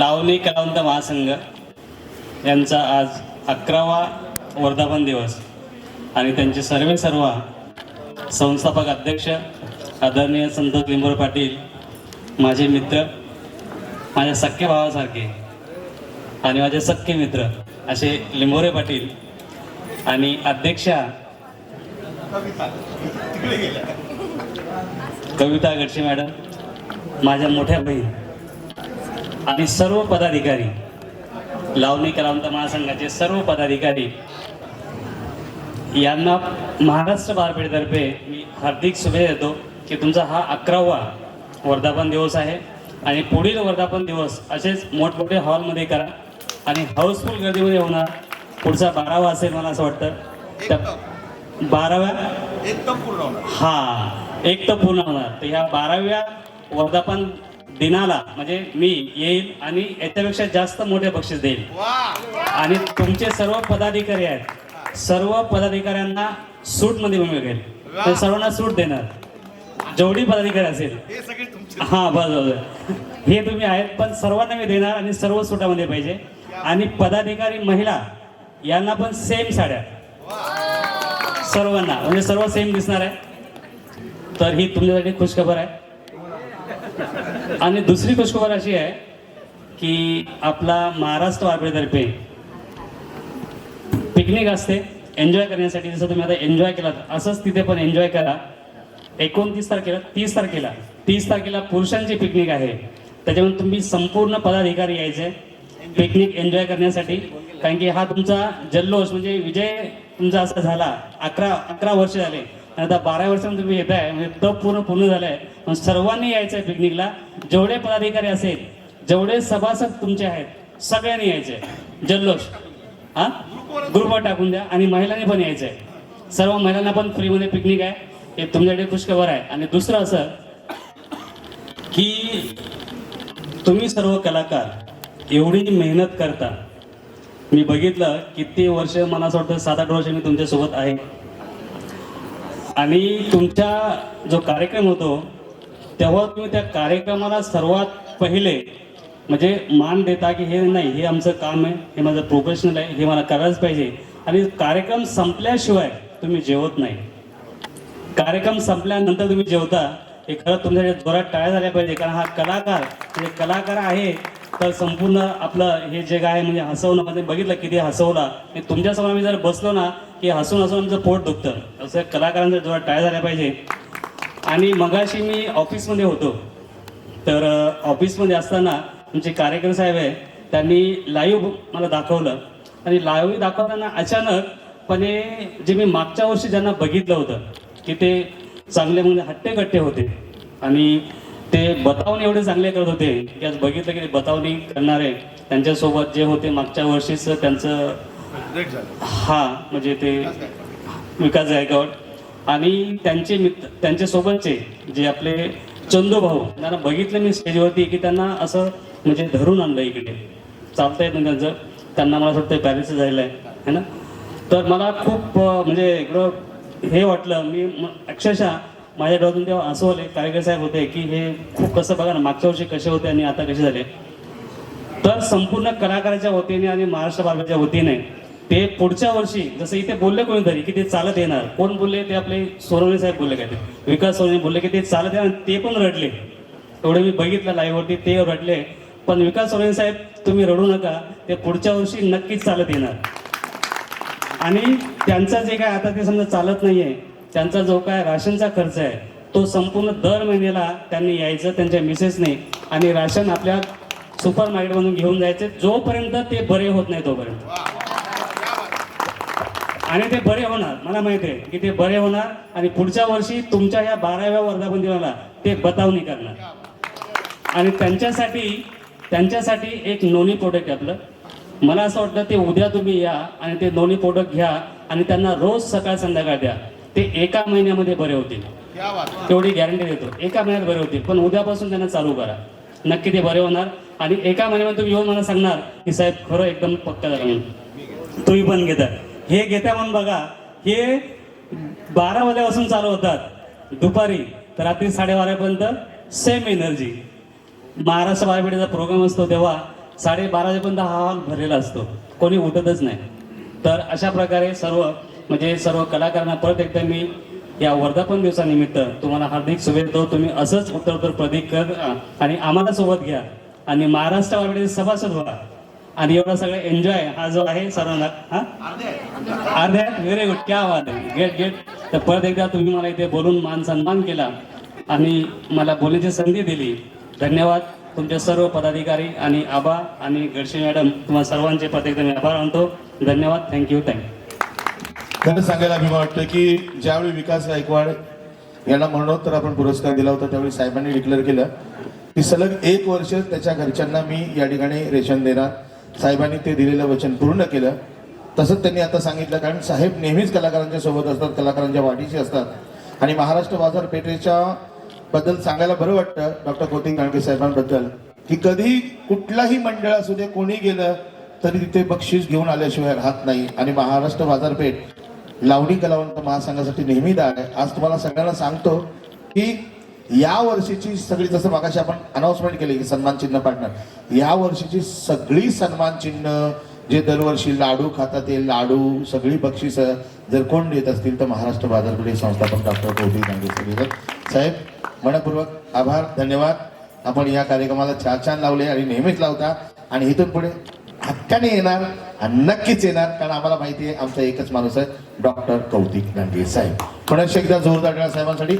लावणी कलावंत महासंघ यांचा आज अकरावा वर्धापन दिवस आणि त्यांचे सर्वे सर्व संस्थापक अध्यक्ष आदरणीय संतोष लिंबोर पाटील माझे मित्र माझ्या सख्खे भावासारखे आणि माझे सख्खे मित्र असे लिंबोरे पाटील आणि अध्यक्षा कविता गडशे मॅडम माझ्या मोठ्या बहीण आणि सर्व पदाधिकारी लावणी कलावंत महासंघाचे सर्व पदाधिकारी यांना महाराष्ट्र बारपेठतर्फे मी हार्दिक शुभेच्छा देतो की तुमचा हा अकरावा वर्धापन दिवस आहे. आणि पुढील वर्धापन दिवस असेच मोठमोठे हॉलमध्ये करा. आणि हाऊसफुल गर्दीमध्ये होणार पुढचा बारावा असेल मला असं वाटतं. त्या बाराव्या? एकदम पूर्ण होणार. हा एक तर पूर्ण होणार. तर ह्या बाराव्या वर्धापन दिनाला म्हणजे मी येईल आणि याच्यापेक्षा जास्त मोठे बक्षीस देईल आणि तुमचे सर्व पदाधिकारी आहेत. सर्व पदाधिकाऱ्यांना सूटमध्ये मिळेल तर सर्वांना सूट देणार. जेवढी पदाधिकारी असेल. हे हा बस बस हे तुम्ही आहेत पण सर्वांना मी देणार आणि सर्व सुटामध्ये पाहिजे. आणि पदाधिकारी महिला यांना पण सेम साड्या. सर्वांना. म्हणजे सर्व सेम दिसणार आहे. तर ही तुमच्यासाठी खुशखबर आहे. आणि दुसरी खुशखबर अशी आहे की आपला महाराष्ट्र वारपेतर्फे पिकनिक असते. एन्जॉय करण्यासाठी जसं तुम्ही आता एन्जॉय केलात असंच तिथे पण एन्जॉय करा. एकोणतीस तारखेला तीस तारखेला तीस तारखेला पुरुषांची पिकनिक आहे. त्याच्यामुळे तुम्ही संपूर्ण पदाधिकारी यायचे पिकनिक एन्जॉय करण्यासाठी. कारण की हा तुमचा जल्लोष म्हणजे विजय तुमचा असा झाला अकरा अकरा वर्ष झाले. आणि आता बारा वर्षांनी तुम्ही येत आहे. म्हणजे तप पूर्ण पूर्ण झालंय. मग सर्वांनी यायचं आहे पिकनिकला. जेवढे पदाधिकारी असेल जेवढे सभासद तुमचे आहेत सगळ्यांनी यायचे जल्लोष. हा? ग्रुपवर टाकून द्या आणि महिलांनी पण यायचं आहे सर्व महिलांना पण फ्रीमध्ये पिकनिक आहे. हे तुमच्याकडे खुशखबर आहे. आणि दुसरं असं की तुम्ही सर्व कलाकार एवढी मेहनत करता. मी बघितलं किती वर्ष मला असं वाटतं सात आठ वर्ष मी तुमच्यासोबत आहे. आणि तुमचा जो कार्यक्रम होतो तेव्हा तुम्ही त्या कार्यक्रमाला सर्वात पहिले म्हणजे मान देता की हे नाही हे आमचं काम आहे हे माझं प्रोफेशनल आहे हे मला करायलाच पाहिजे. आणि कार्यक्रम संपल्याशिवाय तुम्ही जेवत नाही. कार्यक्रम संपल्यानंतर तुम्ही जेवता हे खरं तुमच्या जोरात टाळ्या झाल्या पाहिजे कारण हा कलाकार म्हणजे कलाकार आहे तर संपूर्ण आपलं हे जे काय म्हणजे हसवणं म्हणजे बघितलं किती हसवला. आणि तुमच्यासमोर आम्ही जर बसलो ना की हसून हसून आमचं पोट दुखतं. असं कलाकारांचं जोरात टाळ्या झाल्या पाहिजे. आणि मगाशी मी ऑफिसमध्ये होतो. तर ऑफिसमध्ये असताना तुमचे कार्यक्रम साहेब आहे त्यांनी लाईव्ह मला दाखवलं. आणि लाईव्ह दाखवताना अचानकपणे जे मी मागच्या वर्षी ज्यांना बघितलं होतं की ते चांगले म्हणजे हट्टेकट्टे होते. आणि ते बतावणी एवढे चांगले करत होते की आज बघितलं की ते बतावणी करणारे त्यांच्यासोबत जे होते मागच्या वर्षीच त्यांचं हा म्हणजे ते विकास गायकवाड आणि त्यांचे मित्र त्यांच्या सोबतचे जे आपले चंदू भाऊ त्यांना बघितलं मी स्टेजवरती की त्यांना असं म्हणजे धरून आणलं इकडे. चालता येत नाही त्यांचं. त्यांना मला वाटतं पॅरिस झालेलं आहे है ना? तर मला खूप म्हणजे इकडं हे वाटलं मी म- अक्षरशः माझ्या डोळ्यातून तेव्हा असं आले कार्यकर साहेब होते की हे खूप कसं बघा ना मागच्या वर्षी कसे होते आणि आता कसे झाले. तर संपूर्ण कलाकाराच्या वतीने आणि महाराष्ट्र भारताच्या वतीने ते पुढच्या वर्षी जसं इथे बोलले कोणीतरी की ते चालत येणार. कोण बोलले? ते आपले सोनवणे साहेब बोलले काय ते. विकास सोनवणे बोलले की ते चालत येणार ते पण रडले. एवढे मी बघितलं लाईव्हवरती ते रडले. पण विकास सोनवणे साहेब तुम्ही रडू नका ते पुढच्या वर्षी नक्कीच चालत येणार. आणि त्यांचं जे काय आता ते समजा चालत नाहीये त्यांचा जो काय राशनचा खर्च आहे तो संपूर्ण दर महिन्याला त्यांनी यायचं त्यांच्या मिसेसने आणि राशन आपल्या सुपर मार्केटमधून घेऊन जायचे. जोपर्यंत ते बरे होत नाही तोपर्यंत. आणि ते बरे होणार मला माहिती आहे की ते बरे होणार आणि पुढच्या वर्षी तुमच्या या बाराव्या वर्धापन दिनाला ते बतावणी करणार. आणि त्यांच्यासाठी त्यांच्यासाठी एक नोनी प्रोडक्ट आपलं. मला असं वाटतं ते उद्या तुम्ही या आणि ते नोनी प्रोडक्ट घ्या आणि त्यांना रोज सकाळ संध्याकाळ द्या. ते एका महिन्यामध्ये बरे होतील. क्या बात तेवढी गॅरंटी देतो. एका महिन्यात बरे होतील. पण उद्यापासून त्यांना चालू करा. नक्की ते बरे होणार. आणि एका महिन्यामध्ये तुम्ही येऊन मला सांगणार की साहेब खरं एकदम पक्का झालं म्हणून. तुम्ही पण घेता. हे घेता म्हणून बघा हे बारा वाजल्यापासून चालू होतात. दुपारी तर रात्री साडेबारापर्यंत सेम एनर्जी महाराष्ट्र बारापेठेचा प्रोग्राम असतो तेव्हा साडेबारा वाजेपर्यंत हा भरलेला असतो. कोणी उठतच नाही. तर अशा प्रकारे सर्व म्हणजे सर्व कलाकारांना परत एकदा मी या वर्धापन दिवसानिमित्त तुम्हाला हार्दिक शुभेच्छा देतो. तुम्ही असंच उत्तर उत्तर प्रदीप कर आणि आम्हाला सोबत घ्या. आणि महाराष्ट्रावर सभासद व्हा. आणि एवढा सगळं एन्जॉय हा जो आहे सर्वांना हा? अर्ध्या व्हेरी गुड क्या बात गेट गेट तर परत एकदा तुम्ही मला इथे बोलून मान सन्मान केला. आणि मला बोलण्याची संधी दिली. धन्यवाद तुमचे सर्व पदाधिकारी आणि आबा आणि गडशे मॅडम. तुम्हाला सर्वांचे प्रत्येक आभार मानतो. धन्यवाद. थँक्यू थँक्यू खरं सांगायला मी वाटतं की ज्यावेळी विकास गायकवाड यांना मरणोत्तर आपण पुरस्कार दिला होता त्यावेळी साहेबांनी डिक्लेअर केलं की सलग एक वर्ष त्याच्या घरच्यांना मी या ठिकाणी रेशन देणार. साहेबांनी ते दिलेलं वचन पूर्ण केलं. तसंच त्यांनी आता सांगितलं कारण साहेब नेहमीच कलाकारांच्या सोबत असतात कलाकारांच्या वाटीशी असतात. आणि महाराष्ट्र बाजारपेठेच्या बद्दल सांगायला बरं वाटतं डॉक्टर कोतिंग गाणगे साहेबांबद्दल की कधी कुठलाही मंडळ असू दे कोणी गेलं तरी तिथे बक्षीस घेऊन आल्याशिवाय राहत नाही. आणि महाराष्ट्र बाजारपेठ लावणी कलावंत महासंघासाठी नेहमी दार आहे आज तुम्हाला सगळ्यांना सांगतो की या वर्षीची सगळी जसं मागाशी आपण अनाउन्समेंट केली की सन्मान चिन्ह पाडणार या वर्षीची सगळी सन्मान चिन्ह जे दरवर्षी लाडू खातात ते लाडू सगळी बक्षिस जर कोण देत असतील तर महाराष्ट्र बाजारपेठ संस्थापक डॉक्टर गोपी गांधी साहेब मनपूर्वक आभार धन्यवाद. आपण या कार्यक्रमाला छान छान लावले आणि नेहमीच लावता. आणि इथून पुढे हक्काने येणार आणि नक्कीच येणार कारण आम्हाला माहिती आहे आमचा एकच माणूस आहे डॉक्टर कौतिक गांधी साहेब. पुन्हा एकदा जोरदार साहेबांसाठी